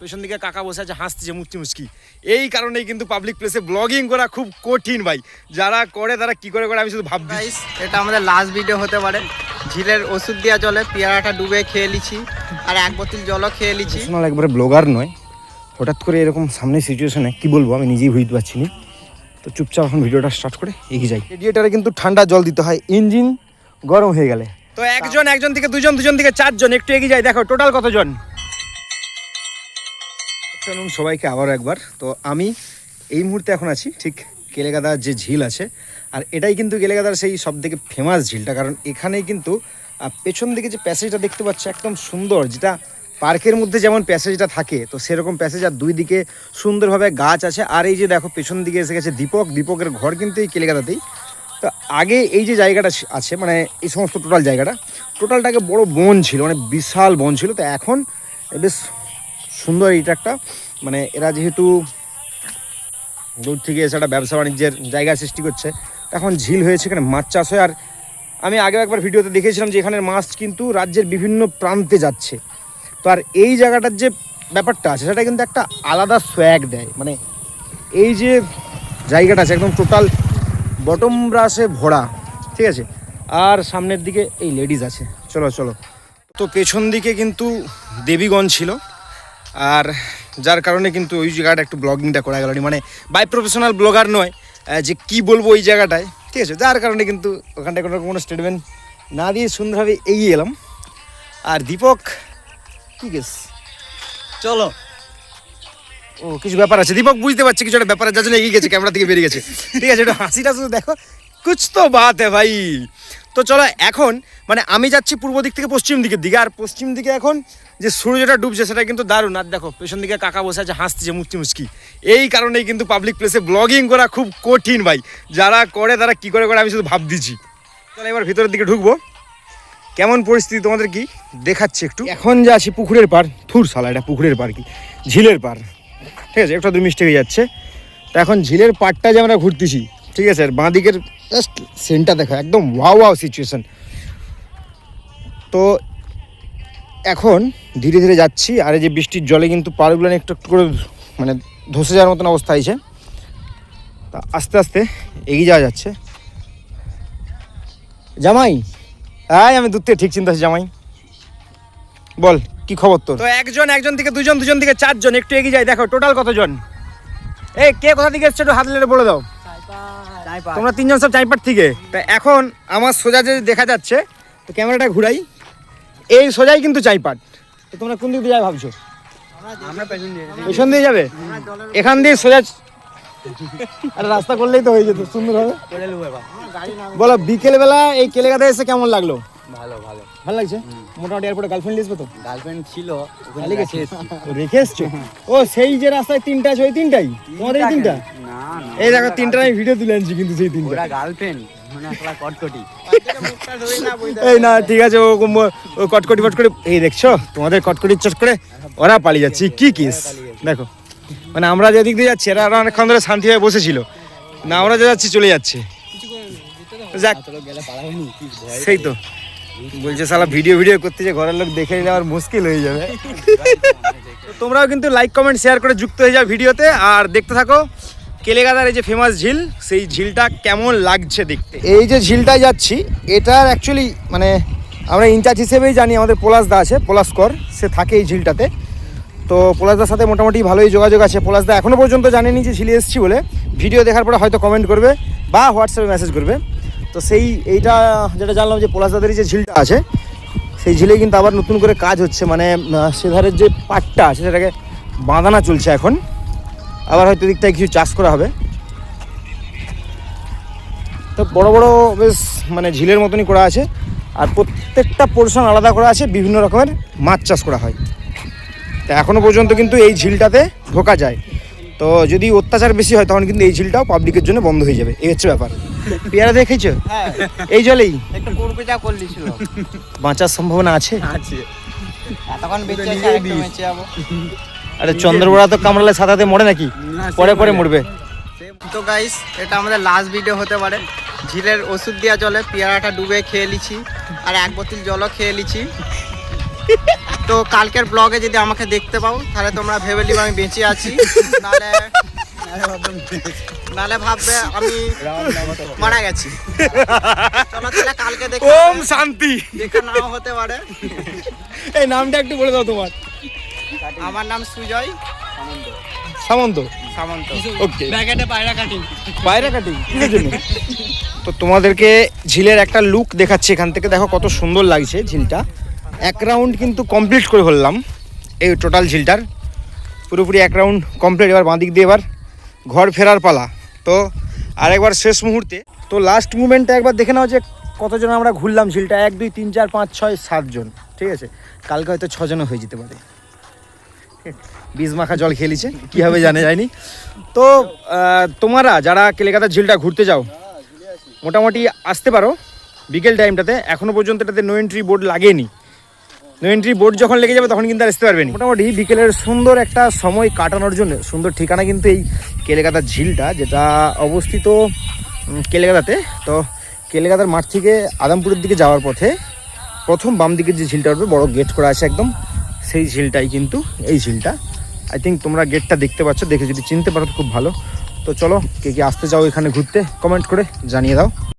পেছন দিকে কাকা বসে আছে হাসতেছে মুচকি মুচকি। এই কারণেই কিন্তু পাবলিক প্লেসে ব্লগিং করা খুব কঠিন ভাই। যারা করে তারা কি করে করে আমি শুধু ভাবছি। এটা আমাদের লাস্ট ভিডিও হতে পারে। ঝিলের ওষুধ দেওয়া জলে পেয়ারাটা ডুবে খেয়ে লিছি আর এক বোতল জলও খেয়ে লিছি একবারে ব্লগার নয়। হঠাৎ করে এরকম সামনে সিচুয়েশনে কি বলব আমি নিজেই বুঝতে পারছি না। তো চুপচাপ এখন ভিডিওটা স্টার্ট করে এগিয়ে যাই। রেডিয়েটারে কিন্তু ঠান্ডা জল দিতে হয় ইঞ্জিন গরম হয়ে গেলে। তো একজন একজন থেকে দুজন দুজন থেকে চারজন একটু এগিয়ে যায় দেখো টোটাল কতজন? চলুন সবাইকে আবারও একবার। তো আমি এই মুহূর্তে এখন আছি ঠিক কেলেগাদার যে ঝিল আছে। আর এটাই কিন্তু কেলেগাদার সেই সব থেকে ফেমাস ঝিলটা, কারণ এখানেই কিন্তু পেছন দিকে যে প্যাসেজটা দেখতে পাচ্ছ, একদম সুন্দর, যেটা পার্কের মধ্যে যেমন প্যাসেজটা থাকে, তো সেরকম প্যাসেজ আর দুই দিকে সুন্দরভাবে গাছ আছে। আর এই যে দেখো, পেছন দিকে এসে গেছে দীপক, দীপকের ঘর কিন্তু এই কেলেগাদাতেই তো আগে এই যে জায়গাটা আছে মানে এই সমস্ত টোটাল জায়গাটা টোটালটাকে বড় বন ছিল মানে বিশাল বন ছিল। তো এখন বেশ সুন্দর এইটা একটা মানে এরা যেহেতু দূর থেকে এসে একটা ব্যবসা বাণিজ্যের জায়গা সৃষ্টি করছে, এখন ঝিল হয়েছে এখানে মাছ চাষ হয়। আর আমি আগেও একবার ভিডিওতে দেখেছিলাম যে এখানের মাছ কিন্তু রাজ্যের বিভিন্ন প্রান্তে যাচ্ছে। তো আর এই জায়গাটার যে ব্যাপারটা আছে, সেটা কিন্তু একটা আলাদা সোয়াগ দেয়। মানে এই যে জায়গাটা আছে, একদম টোটাল বটম ব্রাশে ভরা, ঠিক আছে? আর সামনের দিকে এই লেডিস আছে। চলো চলো। তো পেছন দিকে কিন্তু দেবীগঞ্জ ছিল। আর যার কারণে কিন্তু ওই জায়গাটা একটু ব্লগিংটা করা গেল মানে বাই প্রফেশনাল ব্লগার নয় যে কি বলব ওই জায়গাটায়, ঠিক আছে? যার কারণে কিন্তু ওখানটায় কোনো কোনো স্টেটমেন্ট না দিয়ে সুন্দরভাবে এগিয়ে এলাম। আর দীপক, কি গেস চলো। ও, কিছু ব্যাপার আছে। দীপক, বুঝতে পারছে কিছু একটা ব্যাপার আছে, যার জন্য এগিয়ে গেছে, ক্যামেরা থেকে বেরিয়ে গেছে। ঠিক আছে, একটু হাসিটা শুধু দেখো। কুছ তো বাত হ্যাঁ ভাই। তো চলো এখন মানে আমি যাচ্ছি পূর্ব দিক থেকে পশ্চিম দিকের দিকে, আর পশ্চিম দিকে এখন যে সূর্যটা ডুবছে সেটা কিন্তু দারুণ। আর দেখো, পেছন দিকে কাকা বসে আছে, হাসতেছে, মুচকি মুচকি। এই কারণেই কিন্তু পাবলিক প্লেসে ব্লগিং করা খুব কঠিন ভাই। যারা করে তারা কি করে করে আমি শুধু ভাব দিচ্ছি চলো এবার ভিতরের দিকে ঢুকবো। কেমন পরিস্থিতি, তোমাদের কি? দেখাচ্ছি একটু। এখন যে আছি পুকুরের পার থুর সালা এটা পুকুরের পার কি? ঝিলের পার ঠিক আছে, একটু দু মিষ্টি হয়ে যাচ্ছে। তো এখন ঝিলের পাড়টা যে আমরা ঘুরতেছি ঠিক আছে, আর বাঁ দিকের জাস্ট সিনটা দেখো, একদম ওয়াও ওয়াও সিচুয়েশন তো এখন ধীরে ধীরে যাচ্ছি, আর এই যে বৃষ্টির জলে কিন্তু পাড়গুলো একটু একটু করে মানে ধসে যাওয়ার মতন অবস্থা হয়েছে। তা আস্তে আস্তে এগিয়ে যাওয়া যাচ্ছে। জামাই হ্যাঁ আমি দূর থেকে ঠিক চিন্তা আছি জামাই। বল, কি খবর তোর? তো একজন একজন থেকে দুজন দুজন থেকে চারজন, একটু এগিয়ে যায় দেখো টোটাল কতজন? এই, কে কোথা থেকে এসছো একটু হাত লেড়ে বলে দাও। তোমরা তিনজন সব চাইপাট থেকে? তা এখন আমার সোজা যে দেখা যাচ্ছে তো ক্যামেরাটা ঘুরাই। এই সোজাই কিন্তু চাইপাট তো তোমরা কোন দিক দিয়ে যাবে ভাবছ? আমরা পেছন দিয়ে পেছন দিয়ে যাবে? এখান দিয়ে সোজা আরে রাস্তা করলেই তো হয়ে যেত সুন্দর হবে। বলো বিকেল বেলা এই কেলেগাতে এসে কেমন লাগল? ভালো ভালো। ভালো লাগছে? মোটামুটি এয়ারপোর্টে গার্লফ্রেন্ড লিসবে তো? গার্লফ্রেন্ড ছিল ওখানে গেছে রেখে ও, রেখে এসছো? ও সেই যে রাস্তায় তিনটা আছে ওই তিনটাই? তোমাদের এই তিনটা? এই দেখো তিনটা আমি ভিডিও তুলে আনছি কিন্তু সেই তিনটা। ওরা গার্লফ্রেন্ড মানে কটকটি। এই না ঠিক আছে ও কটকটি ফটকটি এই দেখছ তোমাদের কটকটি চট করে ওরা পালিয়ে যাচ্ছে। কি কিস দেখো মানে আমরা যেদিক দিয়ে যাচ্ছি এরা আরও অনেকক্ষণ ধরে শান্তি হয়ে বসেছিল। না আমরা যে যাচ্ছি চলে যাচ্ছে। যাক সেই তো। বলছে সালা ভিডিও ভিডিও করতে যে ঘরের লোক দেখে নিলে আর মুশকিল হয়ে যাবে। তোমরাও কিন্তু লাইক কমেন্ট শেয়ার করে যুক্ত হয়ে যাও ভিডিওতে। আর দেখতে থাকো কেলেগাদার এই যে ফেমাস ঝিল, সেই ঝিলটা কেমন লাগছে দেখতে? এই যে ঝিলটায় যাচ্ছি, এটার অ্যাকচুয়ালি মানে আমরা ইনচার্জ হিসেবেই জানি আমাদের পলাশদা আছে পলাশ কর সে থাকে এই ঝিলটাতে। তো পলাশদার সাথে মোটামুটি ভালোই যোগাযোগ আছে। পলাশদা এখনও পর্যন্ত জানেনি যে ঝিলে এসেছি বলে। ভিডিও দেখার পরে হয়তো কমেন্ট করবে বা হোয়াটসঅ্যাপে মেসেজ করবে। তো সেই এইটা যেটা জানলাম যে পলাশদাদের যে ঝিলটা আছে, সেই ঝিলে কিন্তু আবার নতুন করে কাজ হচ্ছে। মানে সেধারের যে পাটটা, সেটাকে বাঁধানা চলছে এখন। আবার হয়তো দিকটায় কিছু চাষ করা হবে। তো বড় বড় বেশ মানে ঝিলের মতনই করা আছে। আর প্রত্যেকটা পোর্শন আলাদা করা আছে বিভিন্ন রকমের মাছ চাষ করা হয়। তা এখনও পর্যন্ত কিন্তু এই ঝিলটাতে ঢোকা যায়। তো যদি অত্যাচার বেশি হয় তখন কিন্তু এই ঝিলটাও পাবলিকের জন্য বন্ধ হয়ে যাবে। এই হচ্ছে ব্যাপার। পেয়ারা দেখেছ? হ্যাঁ। এই জলেই। বাঁচার সম্ভাবনা আছে? আছে। এতক্ষণ বেঁচে আছে আরেকটু বেঁচে যাব। আরে চন্দ্রবড়া তো কামড়ালে সাদাতে মরে নাকি? পরে পরে মরবে। তো গাইস এটা আমাদের লাস্ট ভিডিও হতে পারে। ঝিলের ওষুধ দেওয়া জলে পেয়ারাটা ডুবে খেয়ে লিছি আর এক বোতল জলও খেয়ে লিছি তো কালকের ব্লগে যদি আমাকে দেখতে পাও তাহলে তোমরা ভেবে নিবে আমি বেঁচে আছি। নাহলে নাহলে ভাববে আমি মারা গেছি। চলো তাহলে কালকে দেখে ওম শান্তি। দেখা নাও হতে পারে। এই নামটা একটু বলে দাও তোমার। আমার নাম সুজয়। সামন্ত। সামন্ত? ওকে। ব্যাগেটে পায়রা কাটিং। বাইরে কাটি কিসের জন্য তো তোমাদেরকে ঝিলের একটা লুক দেখাচ্ছি এখান থেকে। দেখো কত সুন্দর লাগছে ঝিলটা। এক রাউন্ড কিন্তু কমপ্লিট করে ফেললাম এই টোটাল ঝিলটার। পুরোপুরি এক রাউন্ড কমপ্লিট এবার বাঁ দিক দিয়ে এবার ঘর ফেরার পালা। তো আরেকবার শেষ মুহূর্তে। তো লাস্ট মুমেন্টটা একবার দেখে নাও যে কতজন আমরা ঘুরলাম ঝিলটা। এক দুই তিন চার পাঁচ ছয় সাতজন। ঠিক আছে? কালকে হয়তো ছজনও হয়ে যেতে পারে। বীজ মাখা জল খেলিছে কী হবে জানে যায়নি। তো তোমরা যারা কেলেকাতার ঝিলটা ঘুরতে যাও, মোটামুটি আসতে পারো বিকেল টাইমটাতে। এখনও পর্যন্ত এটাতে নো এন্ট্রি বোর্ড লাগেনি। নো এন্ট্রি বোর্ড যখন লেগে যাবে তখন কিন্তু আর আসতে পারবে না মোটামুটি বিকেলের সুন্দর একটা সময় কাটানোর জন্য, সুন্দর ঠিকানা কিন্তু এই কেলেকাতার ঝিলটা, যেটা অবস্থিত কেলেকাতাতে তো কেলেকাতার মাঠ থেকে আদামপুরের দিকে যাওয়ার পথে প্রথম বাম দিকে যে ঝিলটা উঠবে, বড় গেট করা আছে একদম। সেই ঝিলটাই কিন্তু এই ঝিলটা। আই থিঙ্ক তোমরা গেটটা দেখতে পাচ্ছ, দেখে যদি চিনতে পারো খুব ভালো। তো চলো কে কে আসতে চাও এখানে ঘুরতে কমেন্ট করে জানিয়ে দাও।